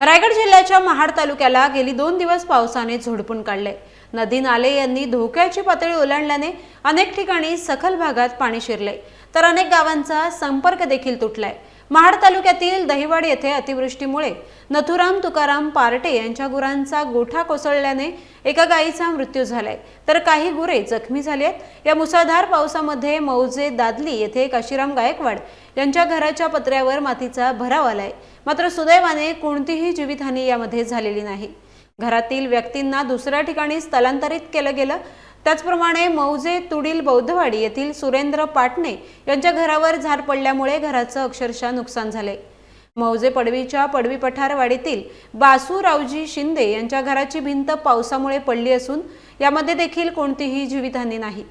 रायगड जिल्ह्याच्या महाड तालुक्याला गेली दोन दिवस पावसाने झोडपून काढले. नदी नाले यांनी धोक्याची पातळी ओलांडल्याने अनेक ठिकाणी सखल भागात पाणी शिरले. तर अनेक गावांचा संपर्क देखील तुटलाय. महाड तालुक्यातील दहिवाड येथे अतिवृष्टीमुळे नथुराम तुकाराम पार्टे यांच्या गुरांचा गोठा कोसळल्याने एका गायीचा मृत्यू झालाय. तर काही गुरे जखमी झाली आहेत. या मुसळधार पावसामध्ये मौजे दादली येथे काशीराम गायकवाड यांच्या घराच्या पत्र्यावर मातीचा भराव आलाय. मात्र सुदैवाने कोणतीही जीवितहानी यामध्ये झालेली नाही. घरातील व्यक्तींना दुसऱ्या ठिकाणी स्थलांतरित केलं गेलं त्याचप्रमाणे मौजे तुडील बौद्धवाडी येथील सुरेंद्र पाटणे यांच्या घरावर झाड पडल्यामुळे घराचं अक्षरशः नुकसान झाले. मौजे पडवीच्या पडवी पठारवाडीतील बासूरावजी शिंदे यांच्या घराची भिंत पावसामुळे पडली असून यामध्ये देखील कोणतीही जीवितहानी नाही.